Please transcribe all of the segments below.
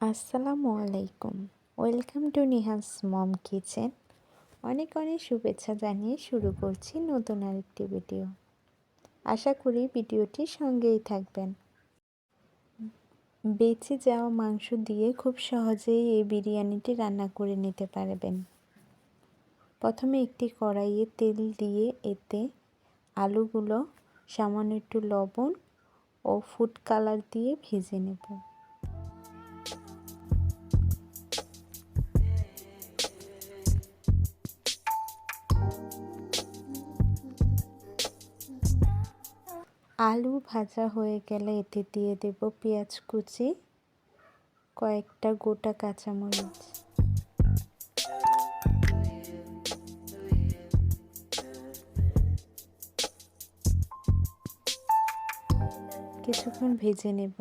আসসালামু আলাইকুম। Welcome to Nihas mom kitchen. অনেক অনেক শুভেচ্ছা জানিয়ে শুরু করছি নতুন আরেকটি ভিডিও। আশা করি ভিডিওটি সঙ্গেই থাকবেন। বেঁচে যাওয়া মাংস দিয়ে খুব সহজেই এই বিরিয়ানিটি রান্না করে নিতে পারবেন। প্রথমে একটি কড়াইয়ে তেল দিয়ে এতে আলুগুলো, সামান্য একটু লবণ ও ফুড কালার দিয়ে ভেজে নেব। আলু ভাজা হয়ে গেলে এতে দিয়ে দেব পেঁয়াজ কুচি, কয়েকটা গোটা কাঁচামরিচ। কিছুক্ষণ ভেজে নেব।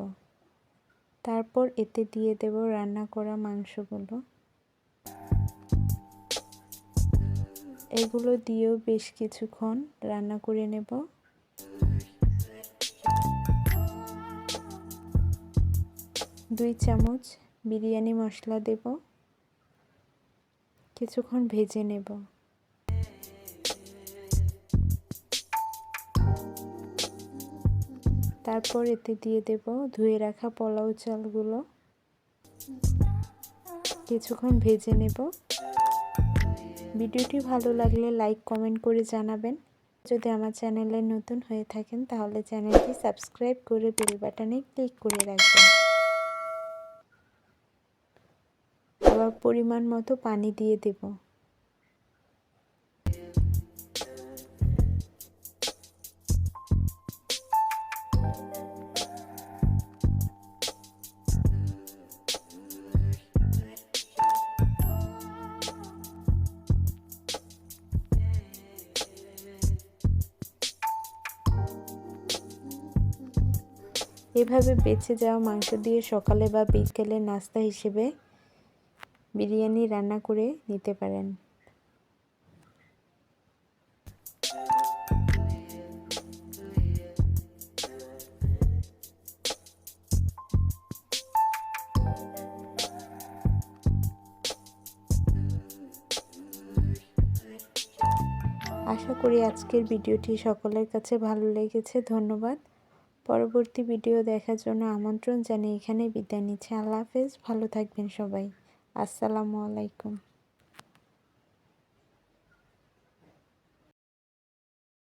তারপর এতে দিয়ে দেব রান্না করা মাংসগুলো। এগুলো দিয়েও বেশ কিছুক্ষণ রান্না করে নেব। দুই চামচ বিরিয়ানি মশলা দেব। কিছুক্ষণ ভেজে নেব। তারপর এতে দিয়ে দেব ধুয়ে রাখা পোলাও চালগুলো। কিছুক্ষণ ভেজে নেব। ভিডিওটি ভালো লাগলে লাইক, কমেন্ট করে জানাবেন। যদি আমার চ্যানেলে নতুন হয়ে থাকেন, তাহলে চ্যানেলটি সাবস্ক্রাইব করে বেল বাটনে ক্লিক করে রাখবেন। আবার পরিমাণ মতো পানি দিয়ে দেব। এভাবে বেঁচে যাওয়া মাংস দিয়ে সকালে বা বিকেলে নাস্তা হিসেবে বিরিয়ানি রান্না করে নিতে পারেন। আশা করি আজকের ভিডিওটি সকলের কাছে ভালো লেগেছে, ধন্যবাদ। পরবর্তী ভিডিও দেখার জন্য আমন্ত্রণ জানিয়ে এখানে বিদায় নিচ্ছে। আল্লাহ হাফেজ, ভালো থাকবেন সবাই। আসসালামু আলাইকুম।